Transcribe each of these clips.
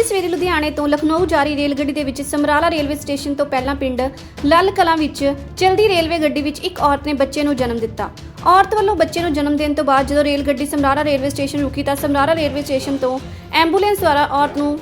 ਅੱਜ ਸਵੇਰੇ ਲੁਧਿਆਣੇ ਤੋਂ ਲਖਨਊ ਜਾਰੀ ਰੇਲ ਗੱਡੀ ਦੇ ਵਿੱਚ ਸਮਰਾਲਾ ਰੇਲਵੇ ਸਟੇਸ਼ਨ ਤੋਂ ਪਹਿਲਾਂ ਪਿੰਡ ਲੱਲ ਕਲਾਂ ਵਿੱਚ ਚਲਦੀ ਰੇਲਵੇ ਗੱਡੀ ਵਿੱਚ ਇੱਕ ਔਰਤ ਨੇ ਬੱਚੇ ਨੂੰ ਜਨਮ ਦਿੱਤਾ। ਔਰਤ ਵੱਲੋਂ ਬੱਚੇ ਨੂੰ ਜਨਮ ਦੇਣ ਤੋਂ ਬਾਅਦ ਜਦੋਂ ਰੇਲ ਗੱਡੀ ਸਮਰਾਲਾ ਰੇਲਵੇ ਸਟੇਸ਼ਨ ਰੁਕੀ ਤਾਂ ਸਮਰਾਲਾ ਰੇਲਵੇ ਸਟੇਸ਼ਨ ਤੋਂ ਐਂਬੂਲੈਂਸ ਦੁਆਰਾ ਔਰਤ ਨੂੰ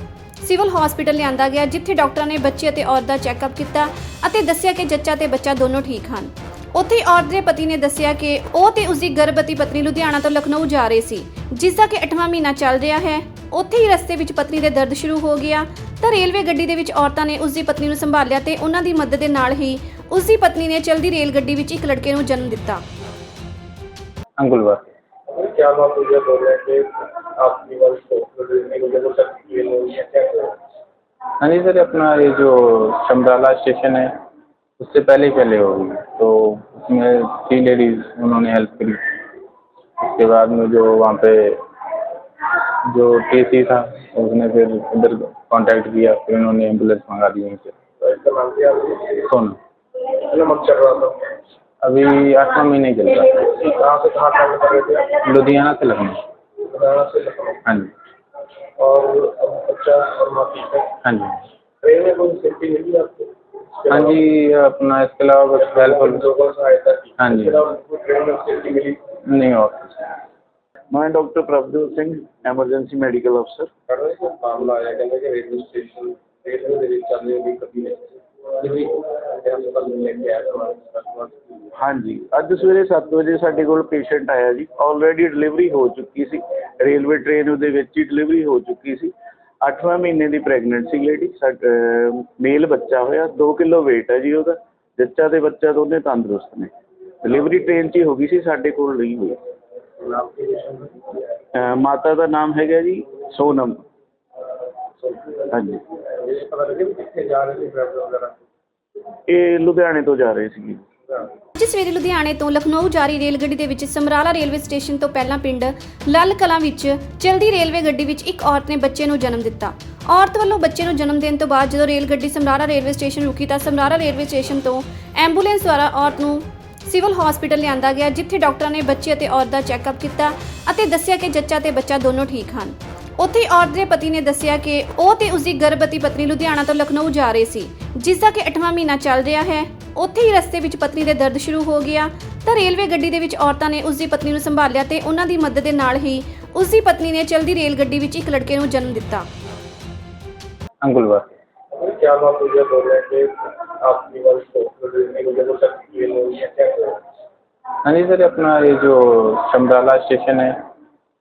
ਸਿਵਲ ਹਸਪੀਟਲ ਲਿਆਂਦਾ ਗਿਆ, ਜਿੱਥੇ ਡਾਕਟਰਾਂ ਨੇ ਬੱਚੇ ਅਤੇ ਔਰਤ ਦਾ ਚੈੱਕਅਪ ਕੀਤਾ ਅਤੇ ਦੱਸਿਆ ਕਿ ਜੱਚਾ ਤੇ ਬੱਚਾ ਦੋਨੋਂ ਠੀਕ ਹਨ। ਉੱਥੇ ਔਰਤ ਦੇ ਪਤੀ ਨੇ ਦੱਸਿਆ ਕਿ ਉਹ ਤੇ ਉਸਦੀ ਗਰਭਵਤੀ ਪਤਨੀ ਲੁਧਿਆਣਾ ਤੋਂ ਲਖਨਊ ਜਾ ਰਹੇ ਸੀ, ਜਿਸ ਦਾ ਕਿ 8ਵਾਂ ਮਹੀਨਾ ਚੱਲ ਰਿਹਾ ਹੈ। ਉੱਥੇ ਹੀ ਰਸਤੇ ਵਿੱਚ ਪਤਨੀ ਦੇ ਦਰਦ ਸ਼ੁਰੂ ਹੋ ਗਿਆ ਤਾਂ ਰੇਲਵੇ ਗੱਡੀ ਦੇ ਵਿੱਚ ਔਰਤਾਂ ਨੇ ਉਸਦੀ ਪਤਨੀ ਨੂੰ ਸੰਭਾਲਿਆ ਤੇ ਉਹਨਾਂ ਦੀ ਮਦਦ ਦੇ ਨਾਲ ਹੀ ਉਸਦੀ ਪਤਨੀ ਨੇ ਚਲਦੀ ਰੇਲ ਗੱਡੀ ਵਿੱਚ ਇੱਕ ਲੜਕੇ ਨੂੰ ਜਨਮ ਦਿੱਤਾ अंगुलवार क्या बात हुई है बोल रहे थे आपकी वर्ष को देखने को जब तक ये लोग ये क्या करें? हाँ जी सर अपना ये जो शमराला स्टेशन है उससे पहले ही पहले हो गई तो उसमें थ्री लेडीज उन्होंने हेल्प करी उसके बाद में जो वहाँ पे जो टीसी था उसने फिर उधर कांटेक्ट किया फिर उन्होंने एंबुलेंस मंगा दी वहीं से। तो सोना अभी आठवां महीने चल रहा है। कहाँ से कहाँ ट्रैवल कर रहे थे लुधियाना से लखनऊ। लुधियाना से लखनऊ। हाँ जी। और अब बच्चा और माँ हाँ जी। ट्रेन में कोई सेफ्टी मिली आपको? हाँ जी अपना इसके अलावा की हाँ जी। इसके अलावा कोई ट्रेन में सेफ्टी मिली? नहीं और ਮੈਂ doctor Prabhjot Singh emergency medical ਅਫਸਰ। ਹਾਂਜੀ ਅੱਜ ਸਵੇਰੇ 7 ਵਜੇ ਸਾਡੇ ਕੋਲ ਪੇਸ਼ੈਂਟ ਆਇਆ ਜੀ। ਆਲਰੇਡੀ ਡਿਲੀਵਰੀ ਹੋ ਚੁੱਕੀ ਸੀ। ਰੇਲਵੇ ਟ੍ਰੇਨ ਉਹਦੇ ਵਿੱਚ ਹੀ ਡਿਲੀਵਰੀ ਹੋ ਚੁੱਕੀ ਸੀ। 8ਵਾਂ ਮਹੀਨੇ ਦੀ ਪ੍ਰੈਗਨੈਂਟ ਸੀ ਲੇਡੀ ਮੇਲ ਬੱਚਾ ਹੋਇਆ। 2 ਕਿਲੋ weight ਹੈ ਜੀ ਉਹਦਾ। ਜੱਚਾ ਤੇ ਬੱਚਾ ਦੋਨੇ ਤੰਦਰੁਸਤ ਨੇ। ਡਿਲੀਵਰੀ ਟ੍ਰੇਨ 'ਚ ਹੀ ਹੋ ਗਈ ਸੀ ਸਾਡੇ ਕੋਲ ਨਹੀਂ ਹੋਈ। ਮਾਤਾ ਦਾ ਨਾਮ ਹੈਗਾ ਜੀ ਸੋਨਮ। ਹਾਂਜੀ। ਇਹ ਲੁਧਿਆਣੇ ਤੋਂ ਜਾ ਰਹੇ ਸੀ ਅੱਜ ਸਵੇਰੇ ਲੁਧਿਆਣੇ ਤੋਂ ਲਖਨਊ ਜਾਰੀ ਰੇਲ ਗੱਡੀ ਦੇ ਵਿੱਚ ਸਮਰਾਲਾ ਰੇਲਵੇ ਸਟੇਸ਼ਨ ਤੋਂ ਪਹਿਲਾਂ ਪਿੰਡ ਲਾਲ ਕਲਾਂ ਵਿੱਚ ਚਲਦੀ ਰੇਲਵੇ ਗੱਡੀ ਵਿੱਚ ਇੱਕ ਔਰਤ ਨੇ ਬੱਚੇ ਨੂੰ ਜਨਮ ਦਿੱਤਾ। ਔਰਤ ਵੱਲੋਂ ਬੱਚੇ ਨੂੰ ਜਨਮ ਦੇਣ ਤੋਂ ਬਾਅਦ ਜਦੋਂ ਰੇਲ ਗੱਡੀ ਸਮਰਾਲਾ ਰੇਲਵੇ ਸਟੇਸ਼ਨ ਰੁਕੀ ਤਾਂ ਸਮਰਾਲਾ ਰੇਲਵੇ ਸਟੇਸ਼ਨ ਤੋਂ ਐਂਬੂਲੈਂਸ ਦੁਆਰਾ ਔਰਤ ਨੂੰ ਸਿਵਲ ਹਸਪੀਟਲ ਲਿਆਂਦਾ ਗਿਆ ਜਿੱਥੇ ਡਾਕਟਰਾਂ ਨੇ ਬੱਚੇ ਅਤੇ ਔਰਤ ਦਾ ਚੈੱਕਅਪ ਕੀਤਾ ਅਤੇ ਦੱਸਿਆ ਕਿ ਜੱਚਾ ਤੇ ਬੱਚਾ ਦੋਨੋਂ ਠੀਕ ਹਨ ਉੱਥੇ ਹੀ ਔਰਤ ਦੇ ਪਤੀ ਨੇ ਦੱਸਿਆ ਕਿ ਉਹ ਤੇ ਉਸਦੀ ਗਰਭਵਤੀ ਪਤਨੀ ਲੁਧਿਆਣਾ ਤੋਂ ਲਖਨਊ ਜਾ ਰਹੇ ਸੀ ਜਿਸ ਦਾ ਕਿ 8ਵਾਂ ਮਹੀਨਾ ਚੱਲ ਰਿਹਾ ਹੈ ਉੱਥੇ ਹੀ ਰਸਤੇ ਵਿੱਚ ਪਤਨੀ ਦੇ ਦਰਦ ਸ਼ੁਰੂ ਹੋ ਗਿਆ ਤਾਂ ਰੇਲਵੇ ਗੱਡੀ ਦੇ ਵਿੱਚ ਔਰਤਾਂ ਨੇ ਉਸਦੀ ਪਤਨੀ ਨੂੰ ਸੰਭਾਲਿਆ ਤੇ ਉਹਨਾਂ ਦੀ ਮਦਦ ਦੇ ਨਾਲ ਹੀ ਉਸਦੀ ਪਤਨੀ ਨੇ ਚਲਦੀ ਰੇਲ ਗੱਡੀ ਵਿੱਚ ਇੱਕ ਲੜਕੇ ਨੂੰ ਜਨਮ ਦਿੱਤਾ अंगुलवार क्या बात हुई है बोल रहे थे हाँ जी सर अपना ये जो चमराला स्टेशन है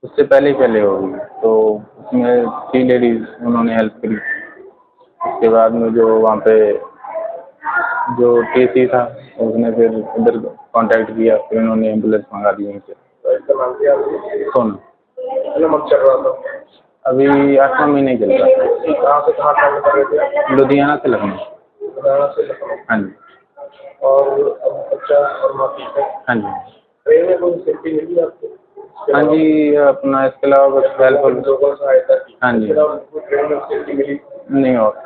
उससे पहले पहले होगी तो उसमें थ्री लेडीज़ उन्होंने हेल्प करी। उसके बाद में जो वहाँ पे जो टी सी था उसने फिर उधर कांटेक्ट किया फिर उन्होंने एंबुलेंस मंगा दी उनसे से। अभी आठवा महीने चल रहा है। लुधियाना से लखनऊ। लुधियाना से लखनऊ हाँ जी और अब बच्चा और माँ ठीक है हाँ जी ट्रेन में कोई सेफ्टी मिली आपको इसके हाँ अलावा जी अपना इसके अलावा बस वेलफुल लोगों से सहायता की हाँ जी। इसके अलावा कोई ट्रेन में सेफ्टी मिली नहीं और